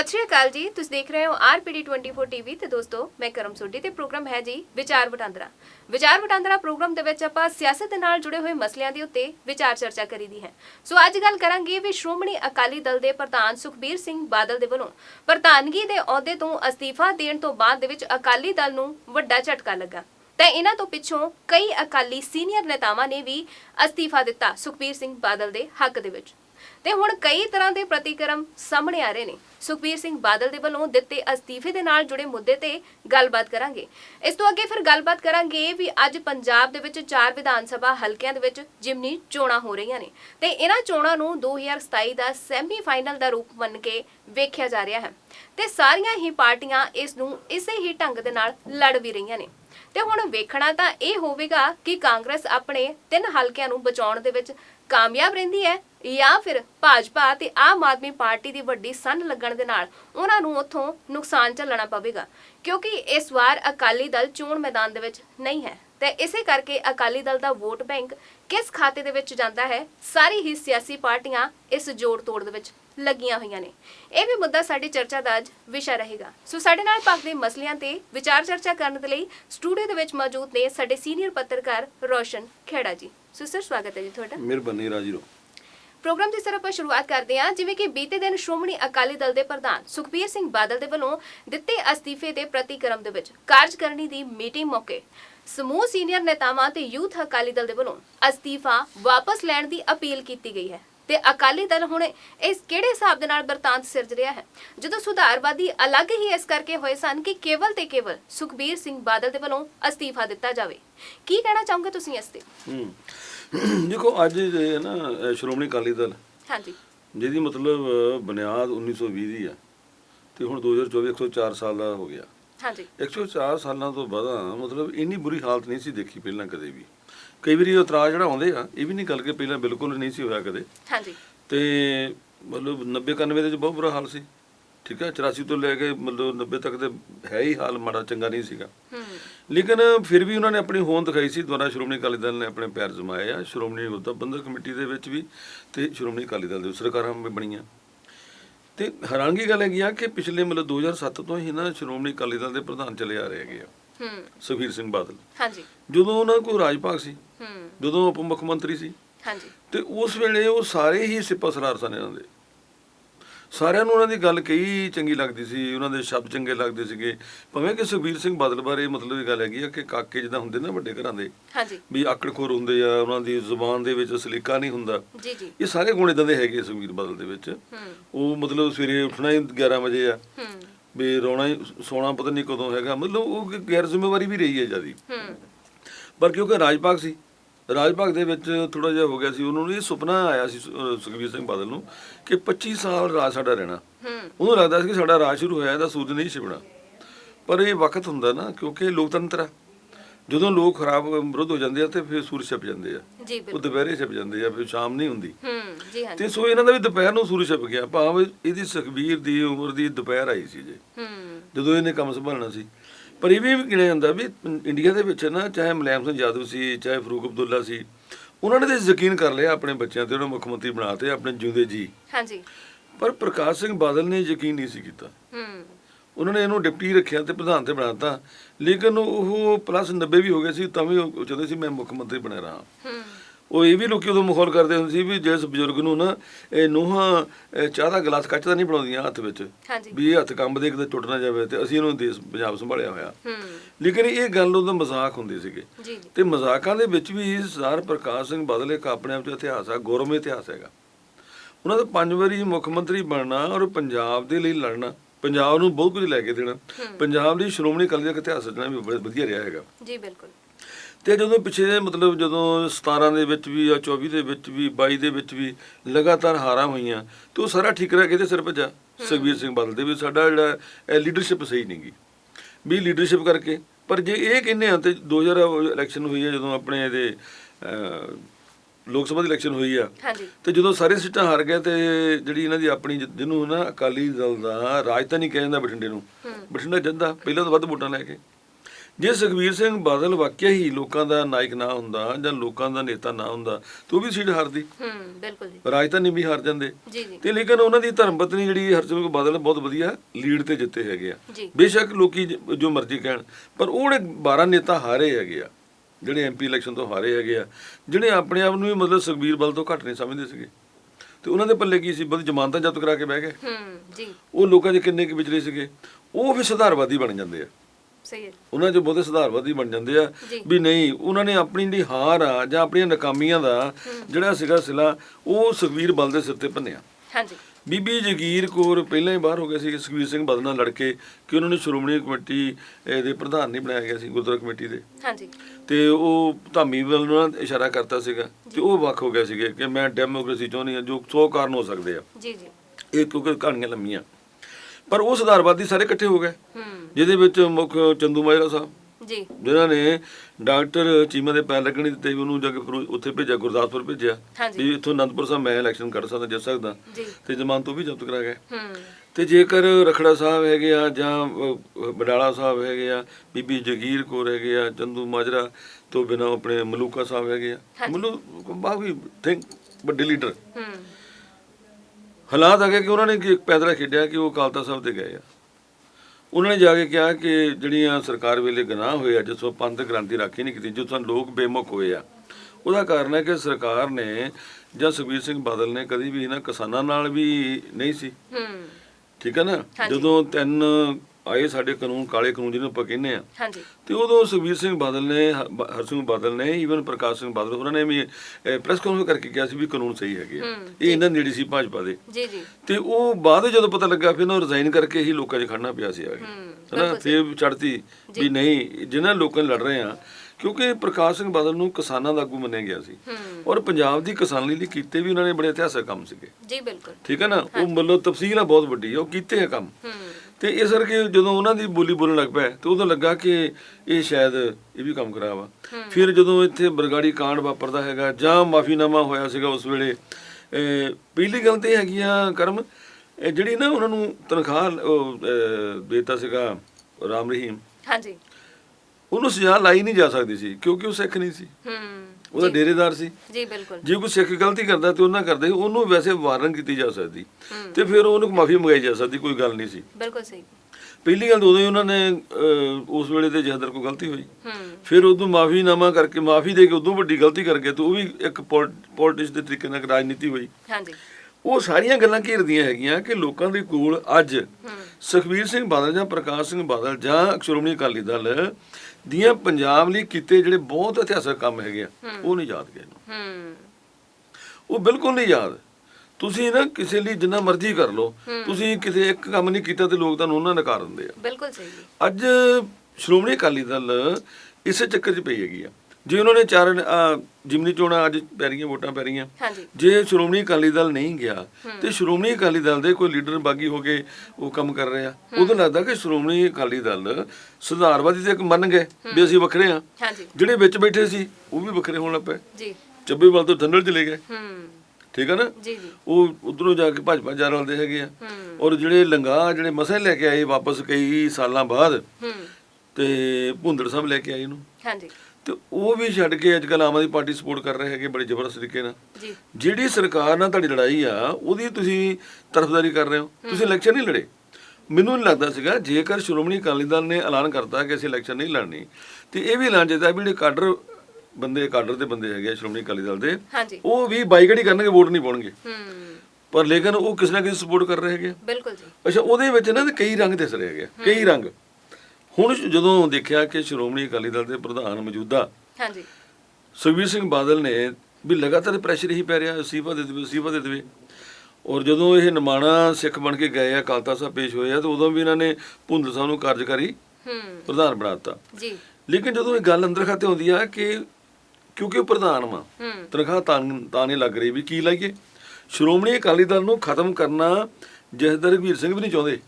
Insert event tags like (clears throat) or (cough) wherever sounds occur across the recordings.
ਸਤਿ ਸ਼੍ਰੀ ਅਕਾਲ ਜੀ। ਤੁਸੀਂ ਦੇਖ ਰਹੇ ਹੋ ਆਰਪੀਡੀ 24 ਟੀਵੀ ਤੇ ਦੋਸਤੋ, ਮੈਂ ਕਰਮ ਸੋਢੀ ਤੇ ਪ੍ਰੋਗਰਾਮ ਹੈ ਜੀ ਵਿਚਾਰ ਵਟਾਂਦਰਾ। ਵਿਚਾਰ ਵਟਾਂਦਰਾ ਪ੍ਰੋਗਰਾਮ ਦੇ ਵਿੱਚ ਆਪਾਂ ਸਿਆਸਤ ਦੇ ਨਾਲ ਜੁੜੇ ਹੋਏ ਮਸਲਿਆਂ ਦੇ ਉੱਤੇ ਵਿਚਾਰ ਚਰਚਾ ਕਰੀਦੀ ਹੈ। ਸੋ ਅੱਜ ਗੱਲ ਕਰਾਂਗੇ ਵੀ ਸ਼੍ਰੋਮਣੀ ਅਕਾਲੀ ਦਲ ਦੇ ਪ੍ਰਧਾਨ ਸੁਖਬੀਰ ਸਿੰਘ ਬਾਦਲ ਦੇ ਵੱਲੋਂ ਪ੍ਰਧਾਨਗੀ ਦੇ ਅਹੁਦੇ ਤੋਂ ਅਸਤੀਫਾ ਦੇਣ ਤੋਂ ਬਾਅਦ ਦੇ ਵਿੱਚ ਅਕਾਲੀ ਦਲ ਨੂੰ ਵੱਡਾ ਝਟਕਾ ਲੱਗਾ। ਤੇ ਇਹਨਾਂ ਤੋਂ ਪਿੱਛੋਂ ਕਈ ਅਕਾਲੀ ਸੀਨੀਅਰ ਨੇਤਾਵਾਂ ਨੇ ਵੀ ਅਸਤੀਫਾ ਦਿੱਤਾ ਸੁਖਬੀਰ ਸਿੰਘ ਬਾਦਲ ਦੇ ਹੱਕ ਦੇ ਵਿੱਚ। ਤੇ ਹੁਣ ਕਈ ਤਰ੍ਹਾਂ ਦੇ ਪ੍ਰਤੀਕਰਮ ਸਾਹਮਣੇ ਆ ਰਹੇ ਨੇ। ਸੁਖਬੀਰ ਸਿੰਘ ਬਾਦਲ ਦੇ ਵੱਲੋਂ ਦਿੱਤੇ ਅਸਤੀਫੇ ਦੇ ਨਾਲ ਜੁੜੇ ਮੁੱਦੇ ਤੇ ਗੱਲਬਾਤ ਕਰਾਂਗੇ। ਇਸ ਤੋਂ ਅੱਗੇ ਫਿਰ ਗੱਲਬਾਤ ਕਰਾਂਗੇ ਵੀ ਅੱਜ ਪੰਜਾਬ ਦੇ ਵਿੱਚ ਚਾਰ ਵਿਧਾਨ ਸਭਾ ਹਲਕਿਆਂ ਦੇ ਵਿੱਚ ਜਿਮਨੀ ਚੋਣਾਂ ਹੋ ਰਹੀਆਂ ਨੇ ਤੇ ਇਹਨਾਂ ਚੋਣਾਂ ਨੂੰ 2027 ਦਾ ਸੈਮੀ ਫਾਈਨਲ ਦਾ ਰੂਪ ਮੰਨ ਕੇ ਵੇਖਿਆ ਜਾ ਰਿਹਾ ਹੈ। ਤੇ ਸਾਰੀਆਂ ਹੀ ਪਾਰਟੀਆਂ ਇਸ ਨੂੰ ਇਸੇ ਹੀ ਢੰਗ ਦੇ ਨਾਲ ਲੜ ਵੀ ਰਹੀਆਂ ਨੇ। ਤੇ ਹੁਣ ਵੇਖਣਾ ਤਾਂ ਇਹ ਹੋਵੇਗਾ ਕਿ ਕਾਂਗਰਸ ਆਪਣੇ ਤਿੰਨ ਹਲਕਿਆਂ ਨੂੰ ਬਚਾਉਣ ਦੇ ਵਿੱਚ ਕਾਮਯਾਬ ਰਹਿੰਦੀ ਹੈ ਜਾਂ ਫਿਰ ਭਾਜਪਾ ਤੇ ਆਮ ਆਦਮੀ ਪਾਰਟੀ ਦੀ ਵੱਡੀ ਸੰਨ ਲੱਗਣ ਦੇ ਨਾਲ ਉਹਨਾਂ ਨੂੰ ਉੱਥੋਂ ਨੁਕਸਾਨ ਝੱਲਣਾ ਪਵੇਗਾ, ਕਿਉਂਕਿ ਇਸ ਵਾਰ ਅਕਾਲੀ ਦਲ ਚੋਣ ਮੈਦਾਨ ਦੇ ਵਿੱਚ ਨਹੀਂ ਹੈ। ਤੇ ਇਸੇ ਕਰਕੇ ਅਕਾਲੀ ਦਲ ਦਾ ਵੋਟ ਬੈਂਕ ਕਿਸ ਖਾਤੇ ਦੇ ਵਿੱਚ ਜਾਂਦਾ ਹੈ ਸਾਰੀ ਹੀ ਸਿਆਸੀ ਪਾਰਟੀਆਂ ਇਸ ਜੋੜ ਤੋੜ ਦੇ ਵਿੱਚ ਲੱਗੀਆਂ ਹੋਈਆਂ ਨੇ। ਇਹ ਵੀ ਮੁੱਦਾ ਸਾਡੀ ਚਰਚਾ ਦਾ ਅੱਜ ਵਿਸ਼ਾ ਰਹੇਗਾ। ਸੋ ਸਾਡੇ ਨਾਲ ਪੱਕਦੇ ਮਸਲਿਆਂ ਤੇ ਵਿਚਾਰ ਚਰਚਾ ਕਰਨ ਦੇ ਲਈ ਸਟੂਡੀਓ ਦੇ ਵਿੱਚ ਮੌਜੂਦ ਨੇ ਸਾਡੇ ਸੀਨੀਅਰ ਪੱਤਰਕਾਰ ਰੋਸ਼ਨ ਖੇੜਾ ਜੀ। ਸੋ ਸਰ ਸਵਾਗਤ ਹੈ ਜੀ ਤੁਹਾਡਾ। ਮਿਹਰਬਾਨੀ ਰਾਜੀ ਰੋ ਪ੍ਰੋਗਰਾਮ ਦੀ ਸਰ ਆਪਾਂ ਸ਼ੁਰੂਆਤ ਕਰਦੇ ਹਾਂ ਜਿਵੇਂ ਕਿ ਬੀਤੇ ਦਿਨ ਸ਼੍ਰੋਮਣੀ ਅਕਾਲੀ ਦਲ ਦੇ ਪ੍ਰਧਾਨ ਸੁਖਬੀਰ ਸਿੰਘ ਬਾਦਲ ਦੇ ਵੱਲੋਂ ਦਿੱਤੇ ਅਸਤੀਫੇ ਦੇ ਪ੍ਰਤੀਕਰਮ ਦੇ ਵਿੱਚ ਕਾਰਜਕਾਰਨੀ ਦੀ ਮੀਟਿੰਗ ਮੌਕੇ ਸਮੂਹ ਸੀਨੀਅਰ ਨੇਤਾਵਾਂ ਤੇ ਯੂਥ ਅਕਾਲੀ ਦਲ ਦੇ ਵੱਲੋਂ ਅਸਤੀਫਾ ਵਾਪਸ ਲੈਣ ਦੀ ਅਪੀਲ ਕੀਤੀ ਗਈ ਹੈ। ਤੇ ਅਕਾਲੀ ਦਲ ਹੁਣ ਇਸ ਕਿਹੜੇ ਹਿਸਾਬ ਦੇ ਨਾਲ ਬਰਤਾਂਤ ਸਿਰਜ ਰਿਹਾ ਹੈ? ਜਦੋਂ ਸੁਧਾਰਵਾਦੀ ਅਲੱਗ ਹੀ ਇਸ ਕਰਕੇ ਹੋਏ ਸਨ ਕਿ ਕੇਵਲ ਤੇ ਕੇਵਲ ਸੁਖਬੀਰ ਸਿੰਘ ਬਾਦਲ ਦੇ ਵੱਲੋਂ ਅਸਤੀਫਾ ਦਿੱਤਾ ਜਾਵੇ। ਕੀ ਕਹਿਣਾ ਚਾਹੋਗੇ ਤੁਸੀਂ ਇਸ ਤੇ? ਦੇਖੋ ਅੱਜ ਜੇ ਨਾ ਸ਼੍ਰੋਮਣੀ ਅਕਾਲੀ ਦਲ। ਹਾਂਜੀ। ਜਿਹਦੀ ਮਤਲਬ ਬੁਨਿਆਦ 1920 ਦੀ ਆ ਤੇ ਹੁਣ 2024 104 ਸਾਲ ਦਾ ਹੋ ਗਿਆ। ਹਾਂਜੀ। 104 ਸਾਲਾਂ ਤੋਂ ਬਾਅਦ ਮਤਲਬ ਇੰਨੀ ਬੁਰੀ ਹਾਲਤ ਨਹੀਂ ਸੀ ਦੇਖੀ ਪਹਿਲਾਂ ਕਦੇ ਵੀ। ਕਈ ਵਾਰੀ ਉਹ ਇਤਰਾਜ਼ ਜਿਹੜਾ ਆਉਂਦੇ ਆ ਇਹ ਵੀ ਨਹੀਂ ਗੱਲ ਕਿ ਪਹਿਲਾਂ ਬਿਲਕੁਲ ਨਹੀਂ ਸੀ ਹੋਇਆ ਕਦੇ। ਹਾਂਜੀ। ਤੇ ਮਤਲਬ 90 91 ਦੇ ਵਿੱਚ ਬਹੁਤ ਬੁਰਾ ਹਾਲ ਸੀ। ਠੀਕ ਹੈ 84 ਤੋਂ ਲੈ ਕੇ ਮਤਲਬ 90 ਤੱਕ ਤੇ ਹੈ ਹੀ ਹਾਲ ਮਾੜਾ ਚੰਗਾ ਨਹੀਂ ਸੀਗਾ। ਲੇਕਿਨ ਫਿਰ ਵੀ ਉਹਨਾਂ ਨੇ ਆਪਣੀ ਹੋਂਦ ਦਿਖਾਈ ਸੀ। ਦੁਆਰਾ ਸ਼੍ਰੋਮਣੀ ਅਕਾਲੀ ਦਲ ਨੇ ਆਪਣੇ ਪੈਰ ਜਮਾਏ ਆ। ਸ਼੍ਰੋਮਣੀ ਗੁਰਦੁਆਰਾ ਪ੍ਰਬੰਧਕ ਕਮੇਟੀ ਦੇ ਵਿੱਚ ਵੀ ਤੇ ਸ਼੍ਰੋਮਣੀ ਅਕਾਲੀ ਦਲ ਦੇ ਸਰਕਾਰਾਂ ਵੀ ਬਣੀਆਂ। ਤੇ ਹੈਰਾਨਗੀ ਗੱਲ ਹੈਗੀ ਆ ਕਿ ਪਿਛਲੇ ਮਤਲਬ 2007 ਤੋਂ ਹੀ ਨਾ ਸ਼੍ਰੋਮਣੀ ਅਕਾਲੀ ਦਲ ਦੇ ਪ੍ਰਧਾਨ ਚਲੇ ਆ ਰਹੇ ਹੈਗੇ ਆ। ਹੂੰ। ਸੁਖਬੀਰ ਸਿੰਘ ਬਾਦਲ। ਹਾਂਜੀ। ਜਦੋਂ ਉਹਨਾਂ ਕੋਲ ਰਾਜ ਭਾਗ ਸੀ ਹੂੰ। ਜਦੋਂ ਉਪ ਮੁੱਖ ਮੰਤਰੀ ਸੀ ਹਾਂਜੀ। ਤੇ ਉਸ ਵੇਲੇ ਉਹ ਸਾਰੇ ਹੀ ਸਿਪਾ ਸਲਾਰ ਸਨ ਇਹਨਾਂ ਦੇ। ਸਾਰਿਆਂ ਨੂੰ ਉਹਨਾਂ ਦੀ ਗੱਲ ਕਈ ਚੰਗੀ ਲੱਗਦੀ ਸੀ ਉਹਨਾਂ ਦੇ ਸ਼ਬਦ ਚੰਗੇ ਲੱਗਦੇ ਸੀਗੇ। ਭਾਵੇਂ ਕਿ ਸੁਖਬੀਰ ਸਿੰਘ ਬਾਦਲ ਬਾਰੇ ਮਤਲਬ ਇਹ ਗੱਲ ਹੈਗੀ ਆ ਕਿ ਕਾਕੇ ਜਿੱਦਾਂ ਹੁੰਦੇ ਨਾ ਵੱਡੇ ਘਰਾਂ ਦੇ ਹਾਂਜੀ। ਵੀ ਆਕੜਖੋਰ ਹੁੰਦੇ ਆ ਉਹਨਾਂ ਦੀ ਜ਼ੁਬਾਨ ਦੇ ਵਿੱਚ ਸਲੀਕਾ ਨਹੀਂ ਹੁੰਦਾ। ਜੀ ਜੀ। ਇਹ ਸਾਰੇ ਗੁਣ ਇਦਾਂ ਦੇ ਹੈਗੇ ਸੁਖਬੀਰ ਬਾਦਲ ਦੇ ਵਿੱਚ। ਹੂੰ। ਉਹ ਮਤਲਬ ਸਵੇਰੇ ਉੱਠਣਾ ਹੀ 11 ਵਜੇ ਆ। ਹੂੰ। ਵੀ ਰੋਣਾ ਹੀ ਸੋਣਾ ਪਤਾ ਨਹੀਂ ਕਦੋਂ ਹੈਗਾ। ਮਤਲਬ ਉਹ ਗੈਰ ਜ਼ਿੰਮੇਵਾਰੀ ਵੀ ਰਹੀ ਹੈ ਜਿਆਦੀ। ਹੂੰ। ਪਰ ਕਿਉਂਕਿ ਰਾਜ ਭਾਗ ਸੀ ਰਾਜ ਭਾਗ ਦੇ ਵਿੱਚ ਥੋੜਾ ਜਿਹਾ ਹੋ ਗਿਆ ਸੀ ਉਹਨਾਂ ਨੂੰ ਇਹ ਸੁਪਨਾ ਆਇਆ ਸੀ ਸੁ- ਅਹ ਸੁਖਬੀਰ ਸਿੰਘ ਬਾਦਲ ਨੂੰ ਕਿ 25 ਸਾਲ ਰਾਜ ਸਾਡਾ ਰਹਿਣਾ। ਹੂੰ। ਉਹਨੂੰ ਲੱਗਦਾ ਸੀ ਕਿ ਸਾਡਾ ਰਾਜ ਸ਼ੁਰੂ ਹੋਇਆ ਤਾਂ ਸੂਰਜ ਨਹੀਂ ਛਿਪਣਾ। ਪਰ ਇਹ ਵਕਤ ਹੁੰਦਾ ਨਾ ਕਿਉਂਕਿ ਲੋਕਤੰਤਰ ਆ। ਜਦੋਂ ਲੋਕ ਖਰਾਬ ਵਿਰੁੱਧ ਹੋ ਜਾਂਦੇ ਆ ਤੇ ਫਿਰ ਸੂਰਜ ਛਿਪ ਜਾਂਦੇ ਆ। ਉਹ ਦੁਪਹਿਰੇ ਛਿਪ ਜਾਂਦੇ ਆ ਫਿਰ ਸ਼ਾਮ ਨਹੀਂ ਹੁੰਦੀ। ਹੂੰ ਤੇ ਸੋ ਇਹਨਾਂ ਦਾ ਵੀ ਦੁਪਹਿਰ ਨੂੰ ਸੂਰਜ ਛਿਪ ਗਿਆ। ਭਾਵੇਂ ਇਹਦੀ ਸੁਖਬੀਰ ਦੀ ਉਮਰ ਦੀ ਦੁਪਹਿਰ ਆਈ ਸੀ ਜੇ। ਹੂੰ। ਜਦੋਂ ਇਹਨੇ ਕੰਮ ਸੰਭਾਲਣਾ ਸੀ। ਪਰ ਇਹ ਵੀ ਗਿਣਿਆ ਜਾਂਦਾ ਵੀ ਇੰਡੀਆ ਦੇ ਵਿੱਚ ਨਾ ਚਾਹੇ ਮੁਲਾਇਮ ਸਿੰਘ ਯਾਦਵ ਸੀ ਚਾਹੇ ਫਰੂਕ ਅਬਦੁੱਲਾ ਸੀ ਉਹਨਾਂ ਨੇ ਤਾਂ ਯਕੀਨ ਕਰ ਲਿਆ ਆਪਣੇ ਬੱਚਿਆਂ ਤੇ ਉਹਨਾਂ ਮੁੱਖ ਮੰਤਰੀ ਬਣਾਤੇ ਆਪਣੇ ਜਿਉਂਦੇ ਜੀ। ਹਾਂਜੀ। ਪਰ ਪ੍ਰਕਾਸ਼ ਸਿੰਘ ਬਾਦਲ ਨੇ ਯਕੀਨ ਨਹੀਂ ਸੀ ਕੀਤਾ। ਹੂੰ। ਉਹਨਾਂ ਨੇ ਇਹਨੂੰ ਡਿਪਟੀ ਰੱਖਿਆ ਤੇ ਪ੍ਰਧਾਨ ਤੇ ਬਣਾਤਾ ਲੇਕਿਨ ਉਹ ਪਲੱਸ 90 ਵੀ ਹੋ ਗਏ ਸੀ ਤਾਂ ਵੀ ਉਹ ਚਾਹੁੰਦੇ ਸੀ ਮੈਂ ਮੁੱਖ ਮੰਤਰੀ ਬਣੇ ਰਹਾ। ਹੂੰ। ਉਹ ਇਹ ਵੀ ਲੋਕੀ ਉਦੋਂ ਮਖੌਲ ਕਰਦੇ ਹੁੰਦੇ ਸੀ ਵੀ ਜਿਸ ਬਜ਼ੁਰਗ ਨੂੰ ਨਾ ਇਹ ਨੂੰਹਾਂ ਚਾਹ ਦਾ ਗਲਾਸ ਕੱਚ ਦਾ ਨਹੀਂ ਬਣਾਉਂਦੀਆਂ ਹੱਥ ਵਿੱਚ ਵੀ ਇਹ ਹੱਥ ਕੰਬਦੇ ਕਿਤੇ ਟੁੱਟ ਨਾ ਜਾਵੇ ਤੇ ਅਸੀਂ ਇਹਨੂੰ ਦੇਸ਼ ਪੰਜਾਬ ਸੰਭਾਲਿਆ ਹੋਇਆ। ਲੇਕਿਨ ਇਹ ਗੱਲ ਉਹਦਾ ਮਜ਼ਾਕ ਹੁੰਦੇ ਸੀਗੇ। ਤੇ ਮਜ਼ਾਕਾਂ ਦੇ ਵਿੱਚ ਵੀ ਸਰਦਾਰ ਪ੍ਰਕਾਸ਼ ਸਿੰਘ ਬਾਦਲ ਇੱਕ ਆਪਣੇ ਆਪ 'ਚ ਇਤਿਹਾਸ ਆ ਗੌਰਵ ਇਤਿਹਾਸ ਹੈਗਾ। ਉਹਨਾਂ ਦਾ ਪੰਜ ਵਾਰੀ ਮੁੱਖ ਮੰਤਰੀ ਬਣਨਾ ਔਰ ਪੰਜਾਬ ਦੇ ਲਈ ਲੜਨਾ ਪੰਜਾਬ ਨੂੰ ਬਹੁਤ ਕੁਝ ਲੈ ਕੇ ਦੇਣਾ। ਪੰਜਾਬ ਦੀ ਸ਼੍ਰੋਮਣੀ ਅਕਾਲੀ ਦਲ ਦਾ ਇਤਿਹਾਸ ਰਚਣਾ ਵੀ ਵਧੀਆ ਰਿਹਾ ਹੈਗਾ। ਜੀ ਬਿਲਕੁਲ। ਤੇ ਜਦੋਂ ਪਿਛੇ ਮਤਲਬ ਜਦੋਂ 17 ਦੇ ਵਿੱਚ ਵੀ ਜਾਂ 24 ਦੇ ਵਿੱਚ ਵੀ 22 ਦੇ ਵਿੱਚ ਵੀ ਲਗਾਤਾਰ ਹਾਰਾਂ ਹੋਈਆਂ ਤੇ ਉਹ ਸਾਰਾ ਠੀਕ ਰਹਿ ਕਿਹਦੇ ਸਿਰ ਭੱਜਾ ਸੁਖਬੀਰ ਸਿੰਘ ਬਾਦਲ ਦੇ ਵੀ। ਸਾਡਾ ਜਿਹੜਾ ਲੀਡਰਸ਼ਿਪ ਸਹੀ ਨਹੀਂਗੀ ਵੀ ਲੀਡਰਸ਼ਿਪ ਕਰਕੇ। ਪਰ ਜੇ ਇਹ ਕਹਿੰਦੇ ਆ ਤੇ 2000 ਇਲੈਕਸ਼ਨ ਹੋਈ ਹੈ ਜਦੋਂ ਆਪਣੇ ਇਹਦੇ ਲੋਕ ਸਭਾ ਦੀ ਇਲੈਕਸ਼ਨ ਹੋਈ ਆ। ਹਾਂਜੀ। ਤੇ ਜਦੋਂ ਸਾਰੇ ਸੀਟਾਂ ਹਾਰ ਗਏ ਤੇ ਜਿਹੜੀ ਇਹਨਾਂ ਦੀ ਆਪਣੀ ਜਿਹਨੂੰ ਨਾ ਅਕਾਲੀ ਦਲ ਦਾ ਰਾਜਧਾਨੀ ਕਿਹਾ ਜਾਂਦਾ ਬਠਿੰਡੇ ਨੂੰ। ਬਠਿੰਡਾ ਜੱਦਾ ਪਹਿਲਾਂ ਤੋਂ ਵੱਧ ਵੋਟਾਂ ਲੈ ਕੇ। ਜੇ ਸੁਖਬੀਰ ਸਿੰਘ ਬਾਦਲ ਵਾਕਿਆ ਹੀ ਲੋਕਾਂ ਦਾ ਨਾਇਕ ਨਾ ਹੁੰਦਾ ਜਾਂ ਲੋਕਾਂ ਦਾ ਨੇਤਾ ਨਾ ਹੁੰਦਾ ਤਾਂ ਉਹ ਵੀ ਸੀਟ ਹਾਰਦੀ। ਹੂੰ ਬਿਲਕੁਲ ਜੀ। ਰਾਜਧਾਨੀ ਵੀ ਹਾਰ ਜਾਂਦੇ। ਜੀ ਜੀ। ਤੇ ਲੇਕਿਨ ਉਹਨਾਂ ਦੀ ਧਰਮ ਪਤਨੀ ਜਿਹੜੀ ਹਰਸਿਮਰਤ ਬਾਦਲ ਬਹੁਤ ਵਧੀਆ ਲੀਡ ਤੇ ਜਿੱਤੇ ਹੈਗੇ ਆ। ਬੇਸ਼ੱਕ ਲੋਕੀ ਜ- ਮਰਜ਼ੀ ਕਹਿਣ ਪਰ ਉਹ ਜਿਹੜੇ 12 ਨੇਤਾ ਹਾਰੇ ਹੈਗੇ ਆ ਜਿਹੜੇ ਐਮਪੀ ਇਲੈਕਸ਼ਨ ਤੋਂ ਹਾਰੇ ਹੈਗੇ ਆ ਜਿਹੜੇ ਆਪਣੇ ਆਪ ਨੂੰ ਵੀ ਮਤਲਬ ਸੁਖਬੀਰ ਬਲ ਤੋਂ ਘੱਟ ਨਹੀਂ ਸਮਝਦੇ ਸੀਗੇ। ਤੇ ਉਹਨਾਂ ਦੇ ਪੱਲੇ ਕੀ ਸੀ? ਬਸ ਜ਼ਮਾਨਤਾਂ ਜ਼ਬਤ ਕਰਾ ਕੇ ਬਹਿ ਗਏ। ਹੂੰ ਜੀ। ਉਹ ਲੋਕਾਂ 'ਚ ਕਿੰਨੇ ਕੁ ਵਿਚਲੇ ਸੀਗੇ? ਉਹ ਵੀ ਸੁਧਾਰਵਾਦੀ ਬਣ ਜਾਂਦੇ ਆ। ਸਹੀ ਹੈ। ਉਹਨਾਂ 'ਚ ਬਹੁਤੇ ਸੁਧਾਰਵਾਦੀ ਬਣ ਜਾਂਦੇ ਆ। ਵੀ ਨਹੀਂ ਉਹਨਾਂ ਨੇ ਆਪਣੀ ਜਿਹੜੀ ਹਾਰ ਆ ਜਾਂ ਆਪਣੀਆਂ ਨਾਕਾਮੀਆਂ ਦਾ ਜਿਹੜਾ ਸੀਗਾ ਸਿਲਾ ਉਹ ਸੁਖਬੀਰ ਬਲ ਦੇ ਸਿਰ ਤੇ ਭੰਨਿਆ। ਹਾਂਜੀ। ਬੀਬੀ ਜਗੀਰ ਕੌਰ ਪਹਿਲਾਂ ਹੀ ਬਾਹਰ ਹੋ ਗਏ ਸੀ ਸੁਖਬੀਰ ਸਿੰਘ ਬਾਦਲ ਨਾਲ ਲੜ ਕੇ ਕਿ ਉਹਨਾਂ ਨੂੰ ਸ਼੍ਰੋਮਣੀ ਕਮੇਟੀ ਦੇ ਪ੍ਰਧਾਨ ਨਹੀਂ ਬਣਾਇਆ ਗਿਆ ਸੀ ਗੁਰਦੁਆਰਾ ਕਮੇਟੀ ਦੇ। ਹਾਂਜੀ। ਤੇ ਉਹ ਧਾਮੀ ਵੱਲ ਨੂੰ ਇਸ਼ਾਰਾ ਕਰਤਾ ਸੀਗਾ ਤੇ ਉਹ ਵੱਖ ਹੋ ਗਏ ਸੀਗੇ ਕਿ ਮੈਂ ਡੈਮੋਕ੍ਰੇਸੀ ਚਾਹੁੰਦੀ ਹਾਂ ਜੋ 100 ਕਾਰਨ ਹੋ ਸਕਦੇ ਆ। ਜੀ ਜੀ। ਇਹ ਕਿਉਂਕਿ ਕਹਾਣੀਆਂ ਲੰਮੀਆਂ। ਪਰ ਉਹ ਸੁਧਾਰਵਾਦੀ ਸਾਰੇ ਇਕੱਠੇ ਹੋ ਗਏ। ਜਿਹਦੇ ਵਿੱਚ ਮੁੱਖ ਚੰਦੂ ਮਾਜਰਾ ਸਾਹਿਬ। ਜੀ। ਜਿਨ੍ਹਾਂ ਨੇ ਡਾਕਟਰ ਚੀਮਾ ਦੇ ਪੈਰ ਲੱਗਣ ਦਿੱਤੇ ਵੀ ਉਹਨੂੰ ਜਾ ਕੇ ਫਿਰ ਉੱਥੇ ਭੇਜਿਆ ਗੁਰਦਾਸਪੁਰ ਭੇਜਿਆ। ਵੀ ਇੱਥੋਂ ਅਨੰਦਪੁਰ ਸਾਹਿਬ ਮੈਂ ਇਲੈਕਸ਼ਨ ਕਰ ਸਕਦਾ ਜਿੱਤ ਸਕਦਾ। ਤੇ ਜ਼ਮਾਨਤ ਤੋਂ ਵੀ ਜ਼ਬਤ ਕਰਾ ਗਏ। ਤੇ ਜੇਕਰ ਰਖੜਾ ਸਾਹਿਬ ਹੈਗੇ ਆ ਜਾਂ ਬਡਾਲਾ ਸਾਹਿਬ ਹੈਗੇ ਆ ਬੀਬੀ ਜਗੀਰ ਕੌਰ ਹੈਗੇ ਆ ਚੰਦੂ ਮਾਜਰਾ ਤੋਂ ਬਿਨਾ ਆਪਣੇ ਮਲੂਕਾ ਸਾਹਿਬ ਹੈਗੇ ਆ। ਮਲੂ ਬਾਗੀ ਥਿੰਕ ਵੱਡੇ ਲੀਡਰ ਹੂੰ। ਹਾਲਾਤ ਆ ਗਏ ਕਿ ਉਹਨਾਂ ਨੇ ਕੀ ਪੈਦਲ ਖੇਡਿਆ ਕਿ ਉਹ ਕਾਲਤਾ ਸਾਹਿਬ ਤੇ ਗਏ ਆ। ਉਹਨਾਂ ਨੇ ਜਾ ਕੇ ਕਿਹਾ ਕਿ ਜਿਹੜੀਆਂ ਸਰਕਾਰ ਵੇਲੇ ਗੁਨਾਹ ਹੋਏ ਆ ਜਿਸੋ ਪੰਥ ਕ੍ਰਾਂਤੀ ਰਾਖੀ ਨਹੀਂ ਕੀਤੀ ਜਿਸ ਲੋਕ ਬੇਮੁਖ ਹੋਏ ਆ ਉਹਦਾ ਕਾਰਨ ਹੈ ਕਿ ਸਰਕਾਰ ਨੇ ਜਾਂ ਸੁਖਬੀਰ ਸਿੰਘ ਬਾਦਲ ਨੇ ਕਦੀ ਵੀ ਇਹਨਾਂ ਕਿਸਾਨਾਂ ਨਾਲ ਵੀ ਨਹੀਂ ਸੀ। ਹੂੰ। ਠੀਕ ਹੈ ਨਾ। ਜਦੋਂ ਤਿੰਨ ਆਏ ਸਾਡੇ ਕਾਨੂੰਨ ਕਾਲੇ ਕਾਨੂੰਨ ਜਿਹਨੂੰ ਆਪਾਂ ਕਹਿੰਦੇ ਆ ਹਾਂਜੀ। ਤੇ ਉਦੋਂ ਸੁਖਬੀਰ ਸਿੰਘ ਬਾਦਲ ਨੇ ਹ- ਬ- ਹਰਸਿੰਘ ਬਾਦਲ ਨੇ ਈਵਨ ਪ੍ਰਕਾਸ਼ ਸਿੰਘ ਬਾਦਲ ਉਹਨਾਂ ਨੇ ਵੀ ਪ੍ਰੈਸ ਕਾਨਫਰੰਸ ਕਰਕੇ ਕਿਹਾ ਸੀ ਵੀ ਕਾਨੂੰਨ ਸਹੀ ਹੈਗੇ ਆ। ਹੂੰ, ਇਹ ਇਹਨਾਂ ਨੇੜੇ ਸੀ ਭਾਜਪਾ ਦੇ। ਜੀ ਜੀ। ਤੇ ਉਹ ਬਾਅਦ ਜਦੋਂ ਪਤਾ ਲੱਗਾ ਫਿਰ ਉਹਨਾਂ ਰਿਜ਼ਾਈਨ ਕਰਕੇ ਹੀ ਲੋਕਾਂ 'ਚ ਖੜਨਾ ਪਿਆ ਸੀ ਆ ਕੇ। ਹੂੰ, ਹਨਾ? ਫਿਰ ਚੜਤੀ ਵੀ ਨਹੀਂ ਜਿਨ੍ਹਾਂ ਲੋਕਾਂ ਲੜ ਰਹੇ ਆ ਕਿਉਂਕਿ ਪ੍ਰਕਾਸ਼ ਸਿੰਘ ਬਾਦਲ ਨੂੰ ਕਿਸਾਨਾਂ ਦਾ ਆਗੂ ਮੰਨਿਆ ਗਿਆ ਸੀ। ਹੂੰ। ਔਰ ਪੰਜਾਬ ਦੀ ਕਿਸਾਨੀ ਲਈ ਕੀਤੇ ਵੀ ਉਹਨਾਂ ਨੇ ਬੜੇ ਇਤਿਹਾਸਕ ਕੰਮ ਸੀਗੇ। ਜੀ ਬਿਲਕੁਲ। ਠੀਕ ਹੈ ਨਾ? ਉਹ ਮਤਲਬ ਤਫਸੀਲ ਆ ਬਹੁਤ ਵੱਡੀ ਆ ਉਹ ਕੀਤੇ ਆ ਕੰਮ। ਹੂੰ। ਤੇ ਇਸ ਕਰਕੇ ਜਦੋਂ ਉਹਨਾਂ ਦੀ ਬੋਲੀ ਬੋਲਣ ਲੱਗ ਪਿਆ ਤੇ ਉਦੋਂ ਲੱਗਾ ਕਿ ਇਹ ਸ਼ਾਇਦ ਇਹ ਵੀ ਕੰਮ ਕਰਾ ਵਾ ਫਿਰ ਜਦੋਂ ਇੱਥੇ ਬਰਗਾੜੀ ਕਾਂਡ ਵਾਪਰਦਾ ਹੈਗਾ ਜਾਂ ਮਾਫੀਨਾਮਾ ਹੋਇਆ ਸੀਗਾ ਉਸ ਵੇਲੇ ਪਹਿਲੀ ਗੱਲ ਤੇ ਹੈਗੀ ਆ ਕਰਮ ਜਿਹੜੀ ਨਾ ਉਹਨਾਂ ਨੂੰ ਤਨਖਾਹ ਦੇਤਾ ਸੀਗਾ ਰਾਮ ਰਹੀਮ। ਹਾਂਜੀ। ਉਹਨੂੰ ਸਜ਼ਾ ਲਾਈ ਨਹੀਂ ਜਾ ਸਕਦੀ ਸੀ ਕਿਉਂਕਿ ਉਹ ਸਿੱਖ ਨਹੀਂ ਸੀ। ਹੂੰ ਉਹਦਾ ਡੇਰੇਦਾਰ ਸੀ। ਜੀ ਬਿਲਕੁਲ। ਜੇ ਕੋਈ ਸਿੱਖ ਗਲਤੀ ਕਰਦਾ ਤੇ ਉਹਨਾਂ ਕਰਦੇ ਉਹਨੂੰ ਵੈਸੇ ਵਾਰਨ ਕੀਤੀ ਜਾ ਸਕਦੀ। ਤੇ ਫਿਰ ਉਹਨੂੰ ਮਾਫੀ ਮੰਗਾਈ ਜਾ ਸਕਦੀ ਕੋਈ ਗੱਲ ਨਹੀਂ ਸੀ। ਬਿਲਕੁਲ ਸਹੀ। ਪਹਿਲੀ ਗੱਲ ਉਦੋਂ ਹੀ ਉਹਨਾਂ ਨੇ ਉਸ ਵੇਲੇ ਤੇ ਜਹਦਰ ਕੋ ਗਲਤੀ ਹੋਈ। ਫਿਰ ਉਦੋਂ ਮਾਫੀਨਾਮਾ ਕਰਕੇ ਮਾਫੀ ਦੇ ਕੇ ਉਦੋਂ ਵੱਡੀ ਗਲਤੀ ਕਰ ਗਏ ਤੇ ਉਹ ਵੀ ਇੱਕ ਪੋਲਿਟਿਕਸ ਦੇ ਤਰੀਕੇ ਨਾਲ ਰਾਜਨੀਤੀ ਹੋਈ। ਹਾਂਜੀ। ਉਹ ਸਾਰੀਆਂ ਗੱਲਾਂ ਘੇਰਦੀਆਂ ਹੈਗੀਆਂ ਕਿ ਲੋਕਾਂ ਦੇ ਕੋਲ ਅੱਜ ਸੁਖਬੀਰ ਸਿੰਘ ਬਾਦਲ ਜਾਂ ਪ੍ਰਕਾਸ਼ ਸਿੰਘ ਬਾਦਲ ਜਾਂ ਸ਼੍ਰੋਮਣੀ ਅਕਾਲੀ ਦਲ ਦੀਆਂ ਪੰਜਾਬ ਲਈ ਕੀਤੇ ਜਿਹੜੇ ਬਹੁਤ ਇਤਿਹਾਸਕ ਕੰਮ ਹੈਗੇ ਆ ਉਹ ਨਹੀਂ ਯਾਦ ਗਏ। ਹੂੰ। ਉਹ ਬਿਲਕੁਲ ਨਹੀਂ ਯਾਦ। ਤੁਸੀਂ ਨਾ ਕਿਸੇ ਲਈ ਜਿੰਨਾ ਮਰਜ਼ੀ ਕਰ ਲਓ ਤੁਸੀਂ ਕਿਸੇ ਇੱਕ ਕੰਮ ਨਹੀਂ ਕੀਤਾ ਤੇ ਲੋਕ ਤੁਹਾਨੂੰ ਉਹਨਾਂ ਨਕਾਰ ਦਿੰਦੇ ਆ। ਬਿਲਕੁਲ ਸਹੀ। ਅੱਜ ਸ਼੍ਰੋਮਣੀ ਅਕਾਲੀ ਦਲ ਇਸੇ ਚੱਕਰ 'ਚ ਪਈ ਹੈਗੀ ਆ। ਜੇ ਉਹਨਾਂ ਨੇ ਚਾਰ ਜਿਮਨੀ ਚੋਣਾਂ ਅੱਜ ਪੈ ਰਹੀਆਂ ਵੋਟਾਂ ਪੈ ਰਹੀਆਂ ਜੇ ਸ਼੍ਰੋਮਣੀ ਅਕਾਲੀ ਦਲ ਨਹੀਂ ਗਿਆ ਤੇ ਸ਼੍ਰੋਮਣੀ ਅਕਾਲੀ ਦਲ ਦੇ ਕੋਈ ਲੀਡਰ ਬਾਗੀ ਹੋ ਕੇ ਉਹ ਕੰਮ ਕਰ ਰਹੇ ਆ। ਉਦੋਂ ਲੱਗਦਾ ਕਿ ਸ਼੍ਰੋਮਣੀ ਅਕਾਲੀ ਦਲ ਸੁਧਾਰਵਾਦੀ ਤੇ ਇੱਕ ਮੰਨ ਗਏ ਵੀ ਅਸੀਂ ਵੱਖਰੇ ਆ। ਜਿਹੜੇ ਵਿੱਚ ਬੈਠੇ ਸੀ ਉਹ ਵੀ ਵੱਖਰੇ ਹੋਣ ਲੱਗ ਪਏ। ਜੀ। ਚੱਬੇਵਾਲ ਤੋਂ ਠੰਡਲ ਚਲੇ ਗਏ। ਹੂੰ। ਠੀਕ ਆ ਨਾ? ਜੀ ਜੀ। ਉਹ ਉਧਰੋਂ ਜਾ ਕੇ ਭਾਜਪਾ ਜਾ ਰਲਦੇ ਹੈਗੇ ਆ। ਹੂੰ। ਔਰ ਜਿਹੜੇ ਲੰਗਾ ਜਿਹੜੇ ਮਸਲੇ ਲੈ ਕੇ ਆਏ ਵਾਪਸ ਕਈ ਸਾਲਾਂ ਬਾਅਦ ਹੂੰ। ਤੇ ਭੁੰਦੜ ਸਾਹਿਬ ਲੈ ਕੇ ਆਏ ਇਹਨੂੰ। ਹਾਂਜੀ। ਤੇ ਉਹ ਵੀ ਛੱਡ ਕੇ ਅੱਜ ਕੱਲ ਆਮ ਆਦਮੀ ਪਾਰਟੀ ਸਪੋਰਟ ਕਰ ਰਹੇ ਹੈਗੇ ਬੜੇ ਜ਼ਬਰਦਸਤ ਤਰੀਕੇ ਨਾਲ। ਜੀ। ਜਿਹੜੀ ਸਰਕਾਰ ਨਾਲ ਤੁਹਾਡੀ ਲੜਾਈ ਆ ਉਹਦੀ ਤੁਸੀਂ ਤਰਫਦਾਰੀ ਕਰ ਰਹੇ ਹੋ। ਤੁਸੀਂ ਇਲੈਕਸ਼ਨ ਨਹੀਂ ਲੜੇ। ਮੈਨੂੰ ਨਹੀਂ ਲੱਗਦਾ ਸੀਗਾ ਜੇਕਰ ਸ਼੍ਰੋਮਣੀ ਅਕਾਲੀ ਦਲ ਨੇ ਐਲਾਨ ਕਰਤਾ ਕਿ ਅਸੀਂ ਇਲੈਕਸ਼ਨ ਨਹੀਂ ਲੜਨੀ ਤੇ ਇਹ ਵੀ ਐਲਾਨ ਚਾਹੀਦਾ ਵੀ ਜਿਹੜੇ ਕਾਡਰ ਬੰਦੇ ਕਾਡਰ ਦੇ ਬੰਦੇ ਹੈਗੇ ਆ ਸ਼੍ਰੋਮਣੀ ਅਕਾਲੀ ਦਲ ਦੇ ਉਹ ਵੀ ਬਾਈਕਾਟ ਹੀ ਕਰਨਗੇ ਵੋਟ ਨਹੀਂ ਪਾਉਣਗੇ। ਪਰ ਲੇਕਿਨ ਉਹ ਕਿਸ ਨਾ ਕਿਸ ਸਪੋਰਟ ਕਰ ਰਹੇ ਹੈਗੇ। ਬਿਲਕੁਲ ਜੀ। ਅੱਛਾ ਉਹਦੇ ਵਿੱਚ ਨਾ ਕਈ ਰੰਗ ਦਿਸ ਰਹੇ ਹੈਗੇ ਕਈ ਰੰਗ। ਹੁਣ ਜਦੋਂ ਦੇਖਿਆ ਕਿ ਸ਼੍ਰੋਮਣੀ ਅਕਾਲੀ ਦਲ ਦੇ ਪ੍ਰਧਾਨ ਮੌਜੂਦਾ ਹਾਂਜੀ। ਸੁਖਬੀਰ ਸਿੰਘ ਬਾਦਲ ਨੇ ਵੀ ਲਗਾਤਾਰ ਪ੍ਰੈਸ਼ਰ ਹੀ ਪੈ ਰਿਹਾ ਅਸੀਫਾ ਦੇ ਦੇਵੇ ਅਸੀਫਾ ਦੇ ਦੇਵੇ। ਔਰ ਜਦੋਂ ਇਹ ਨਿਮਾਣਾ ਸਿੱਖ ਬਣ ਕੇ ਗਏ ਆ ਕਾਲਤਾ ਸਾਹਿਬ ਪੇਸ਼ ਹੋਏ ਆ ਤਾਂ ਉਦੋਂ ਵੀ ਇਹਨਾਂ ਨੇ ਭੁੰਦਰ ਸਾਹਿਬ ਨੂੰ ਕਾਰਜਕਾਰੀ ਹੂੰ। ਪ੍ਰਧਾਨ ਬਣਾਤਾ ਜੀ। ਲੇਕਿਨ ਜਦੋਂ ਇਹ ਗੱਲ ਅੰਦਰ ਖਾਤੇ ਆਉਂਦੀ ਆ ਕਿ ਕਿਉਂਕਿ ਉਹ ਪ੍ਰਧਾਨ ਵਾ ਤਨਖਾਹ ਤਾਂ ਤਾਂ ਨਹੀਂ ਲੱਗ ਰਹੀ ਵੀ ਕੀ ਲਾਈਏ? ਸ਼੍ਰੋਮਣੀ ਅਕਾਲੀ ਦਲ ਨੂੰ ਖਤਮ ਕਰਨਾ ਜਥੇਦਾਰ ਰਘਵੀਰ ਸਿੰਘ ਵੀ ਨਹੀਂ ਚਾਹੁੰਦੇ।